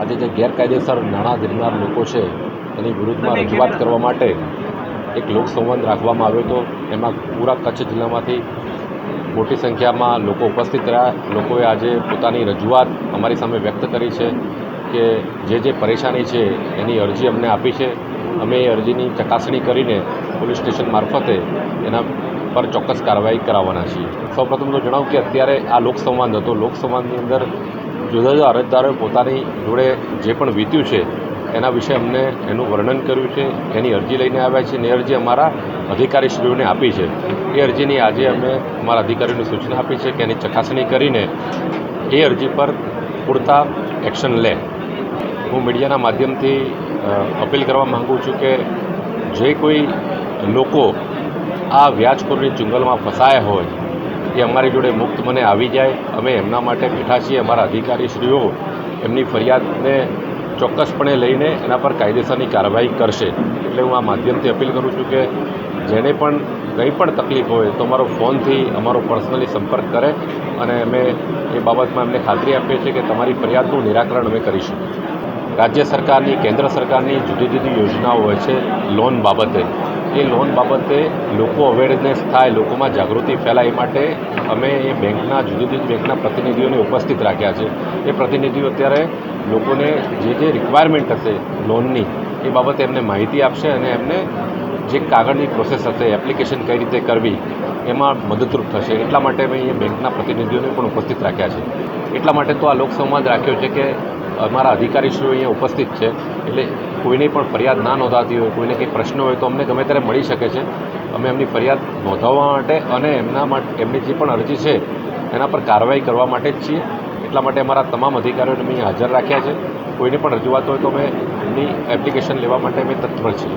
આજે જે ગેરકાયદેસર નાણાં ધરનાર લોકો છે એની વિરુદ્ધમાં રજૂઆત કરવા માટે એક લોકસંવાદ રાખવામાં આવ્યો હતો. એમાં પૂરા કચ્છ જિલ્લામાંથી મોટી સંખ્યામાં લોકો ઉપસ્થિત રહ્યા. લોકોએ આજે પોતાની રજૂઆત અમારી સામે વ્યક્ત કરી છે કે જે જે પરેશાની છે એની અરજી અમને આપી છે. અમે એ અરજીની ચકાસણી કરીને પોલીસ સ્ટેશન મારફતે એના પર ચોક્કસ કાર્યવાહી કરાવવાના છીએ. સૌપ્રથમ તો જણાવું કે અત્યારે આ લોકસંવાદ હતો. લોકસંવાદની અંદર જુદા જુદા અરજદારોએ પોતાની જોડે જે પણ વીત્યું છે, એના વિશે અમને એનું વર્ણન કર્યું છે, એની અરજી લઈને આવ્યા છે એ અરજી અમારા અધિકારીશ્રીઓને આપી છે. એ અરજીની આજે અમે અમારા અધિકારીઓને સૂચના આપી છે કે એની ચકાસણી કરીને એ અરજી પર પૂરતા એક્શન લે. હું મીડિયાના માધ્યમથી અપીલ કરવા માગું છું કે જે કોઈ લોકો આ વ્યાજખોરની ચુંગલમાં ફસાયા હોય એ અમારી જોડે મુક્ત મને આવી જાય. અમે એમના માટે બેઠા છીએ, અમારા અધિકારીશ્રીઓ એમની ફરિયાદને ચોક્કસપણે લઈને એના પર કાયદેસરની કાર્યવાહી કરશે. એટલે હું આ માધ્યમથી અપીલ કરું છું કે જેને પણ કંઈ પણ તકલીફ હોય તો અમારો ફોનથી અમારો પર્સનલી સંપર્ક કરે અને અમે એ બાબતમાં એમને ખાતરી આપીએ છીએ કે તમારી ફરિયાદનું નિરાકરણ અમે કરીશું. રાજ્ય સરકારની, કેન્દ્ર સરકારની જુદી જુદી યોજનાઓ હોય છે, લોન બાબતે. એ લોન બાબતે લોકો અવેરનેસ થાય, લોકોમાં જાગૃતિ ફેલાય માટે અમે એ બેંકના જુદી જુદી બેંકના પ્રતિનિધિઓને ઉપસ્થિત રાખ્યા છે. એ પ્રતિનિધિઓ અત્યારે લોકોને જે જે રિક્વાયરમેન્ટ હશે લોનની એ બાબતે એમને માહિતી આપશે અને એમને જે કાગળની પ્રોસેસ હશે એપ્લિકેશન કઈ રીતે કરવી, એમાં મદદરૂપ થશે. એટલા માટે અમે એ બેંકના પ્રતિનિધિઓને પણ ઉપસ્થિત રાખ્યા છે. એટલા માટે તો આ લોકસંવાદ રાખ્યો છે કે અમારા અધિકારીશ્રીઓ અહીંયા ઉપસ્થિત છે. એટલે કોઈની પણ ફરિયાદ ના નોંધાતી હોય, કોઈને કંઈ પ્રશ્ન હોય તો અમને ગમે ત્યારે મળી શકે છે. અમે એમની ફરિયાદ નોંધાવવા માટે અને એમના માટે એમની જે પણ અરજી છે, એના પર કાર્યવાહી કરવા માટે જ છીએ. એટલા માટે અમારા તમામ અધિકારીઓને અમે હાજર રાખ્યા છે. કોઈને પણ રજૂઆત હોય તો અમે એમની એપ્લિકેશન લેવા માટે અમે તત્પર છીએ.